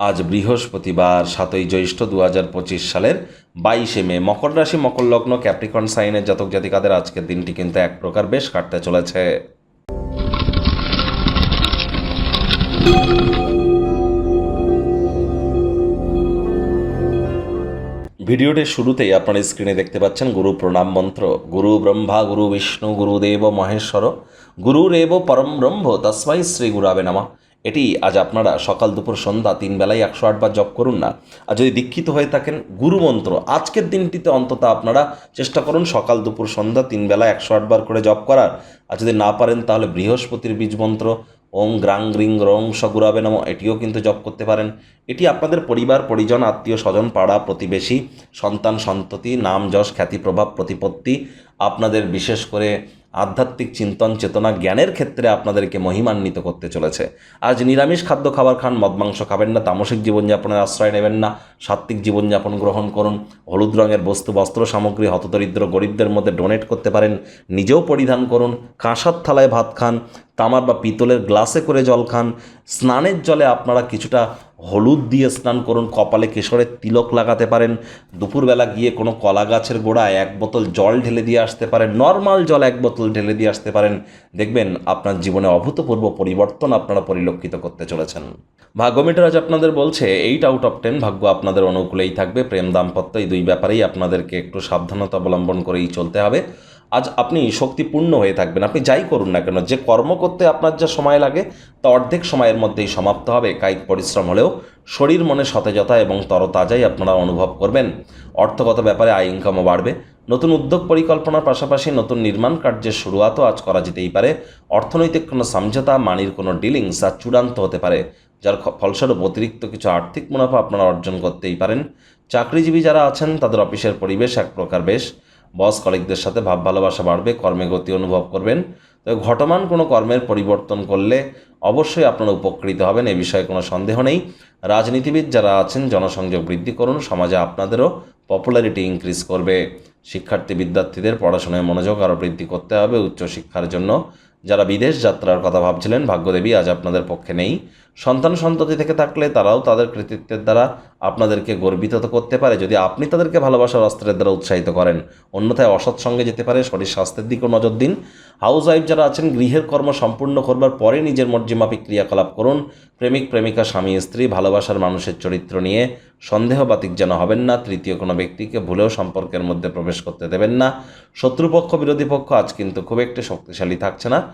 আজ বৃহস্পতিবার, সাতই জ্যৈষ্ঠ দু হাজার পঁচিশ সালের বাইশে মে। মকর রাশি, মকর লগ্ন, ক্যাপ্রিকন সাইনের জাতক জাতিকাদের আজকের দিনটি কিন্তু এক প্রকার বেশ কাটতে চলেছে। ভিডিওটির শুরুতেই আপনারা স্ক্রিনে দেখতে পাচ্ছেন গুরু প্রণাম মন্ত্র। গুরু ব্রহ্মা, গুরু বিষ্ণু গুরুদেব মহেশ্বর গুরুরেব পরম ব্রহ্ম তস্মাই শ্রী গুরাবে নামা। এটি আজ আপনারা সকাল দুপুর সন্ধ্যা তিন বেলায় একশো আটবার জপ করুন না। আর যদি দীক্ষিত হয়ে থাকেন গুরুমন্ত্র আজকের দিনটিতে অন্তত আপনারা চেষ্টা করুন সকাল দুপুর সন্ধ্যা তিন বেলা একশো আটবার করে জপ করার। আর যদি না পারেন, তাহলে বৃহস্পতির বীজ মন্ত্র, ওং গ্রাং গ্রিং রং সগুরাবে নম, এটিও কিন্তু জপ করতে পারেন। এটি আপনাদের পরিবার, পরিজন, আত্মীয় স্বজন, পাড়া, প্রতিবেশী, সন্তান, সন্ততি, নাম, যশ, খ্যাতি, প্রভাব, প্রতিপত্তি, আপনাদের বিশেষ করে আধ্যাত্মিক চিন্তন চেতনা জ্ঞানের ক্ষেত্রে আপনাদেরকে মহিমান্বিত করতে চলেছে। আজ নিরামিষ খাদ্য খাবার খান, মদ, মাংস খাবেন না, তামসিক জীবনযাপনের আশ্রয় নেবেন না, সাত্ত্বিক জীবনযাপন গ্রহণ করুন, হলুদ রঙের বস্তু, বস্ত্র, সামগ্রী, হতদরিদ্র গরিবদের মধ্যে ডোনেট করতে পারেন, নিজেও পরিধান করুন, কাঁসার থালায় ভাত খান, তামার বা পিতলের গ্লাসে করে জল খান, স্নানের জলে আপনারা কিছুটা হলুদ দিয়ে স্নান করুন, কপালে কেশরের তিলক লাগাতে পারেন, দুপুরবেলা গিয়ে কোনো কলা গাছের গোড়ায় এক বোতল জল ঢেলে দিয়ে আসতে পারেন, নর্মাল জল এক বোতল ঢেলে দিয়ে আসতে পারেন। দেখবেন আপনার জীবনে অভূতপূর্ব পরিবর্তন আপনারা পরিলক্ষিত করতে চলেছেন। ভাগ্যমিটার আজ আপনাদের বলছে এইট আউট অফ টেন ভাগ্য আপনাদের অনুকূলেই থাকবে, প্রেম দাম্পত্য এই দুই ব্যাপারেই আপনাদেরকে একটু সাবধানতা অবলম্বন করেই চলতে হবে। আজ আপনি শক্তিপূর্ণ হয়ে থাকবেন। আপনি যাই করুন না কেন, যে কর্ম করতে আপনার যা সময় লাগে, তা অর্ধেক সময়ের মধ্যেই সমাপ্ত হবে। কায়িক পরিশ্রম হলেও শরীর মনে সতেজতা এবং তরতাজাই আপনারা অনুভব করবেন। অর্থগত ব্যাপারে আয় ইনকামও বাড়বে। নতুন উদ্যোগ পরিকল্পনার পাশাপাশি নতুন নির্মাণ কার্যের শুরুয়াতও আজ করা যেতেই পারে। অর্থনৈতিক কোনো সমঝোতা, মানির কোনো ডিলিংস আজ চূড়ান্ত হতে পারে, যার ফলস্বরূপ অতিরিক্ত কিছু আর্থিক মুনাফা আপনারা অর্জন করতেই পারেন। চাকরিজীবী যারা আছেন, তাদের অফিসের পরিবেশ এক প্রকার বেশ। বস কলিকদের সাথে ভাব ভালোবাসা বাড়বে, কর্মে গতি অনুভব করবেন। তবে ঘটমান কোনো কর্মের পরিবর্তন করলে অবশ্যই আপনারা উপকৃত হবেন, এ বিষয়ে কোনো সন্দেহ নেই। রাজনীতিবিদ যারা আছেন, জনসংযোগ বৃদ্ধি করুন, সমাজে আপনাদেরও পপুলারিটি ইনক্রিজ করবে। শিক্ষার্থী, বিদ্যার্থীদের পড়াশোনায় মনোযোগ আরও বৃদ্ধি করতে হবে উচ্চশিক্ষার জন্য। যারা বিদেশ যাত্রার কথা ভাবছিলেন, ভাগ্যদেবী আজ আপনাদের পক্ষে নেই। সন্তান সন্ততি থেকে থাকলে তারাও তাদের কৃতিত্বের দ্বারা আপনাদেরকে গর্বিত করতে পারে। যদি আপনি তাদেরকে ভালোবাসার অস্ত্রের দ্বারা উৎসাহিত করেন, অন্যথায় অসৎ সঙ্গে যেতে পারে শরীর স্বাস্থ্যের দিকেও নজর দিন। হাউস ওয়াইফ যারা আছেন, গৃহের কর্ম সম্পূর্ণ করবার পরে নিজের মর্জিমাফিক ক্রিয়াকলাপ করুন। প্রেমিক, প্রেমিকা, স্বামী, স্ত্রী, ভালোবাসার মানুষের চরিত্র নিয়ে সন্দেহবাতিক যেন হবেন না। তৃতীয় কোনো ব্যক্তিকে ভুলেও সম্পর্কের মধ্যে প্রবেশ করতে দেবেন না। শত্রুপক্ষ, বিরোধী পক্ষ আজ কিন্তু খুব একটি শক্তিশালী থাকছে না।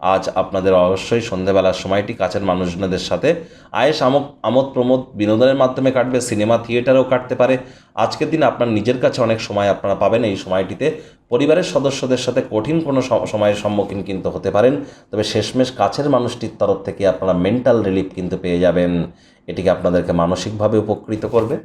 আজ আপনাদের অবশ্যই সন্ধেবেলার সময়টি কাছের মানুষজনদের সাথে আয়েস আমোদ আমোদ প্রমোদ বিনোদনের মাধ্যমে কাটবে, সিনেমা থিয়েটারেও কাটতে পারে। আজকের দিন আপনার নিজের কাছে অনেক সময় আপনারা পাবেন। এই সময়টিতে পরিবারের সদস্যদের সাথে কঠিন কোনো সময়ের সম্মুখীন কিন্তু হতে পারেন। তবে শেষমেশ কাছের মানুষটির তরফ থেকে আপনারা মেন্টাল রিলিফ কিন্তু পেয়ে যাবেন। এটিকে আপনাদেরকে মানসিকভাবে উপকৃত করবে।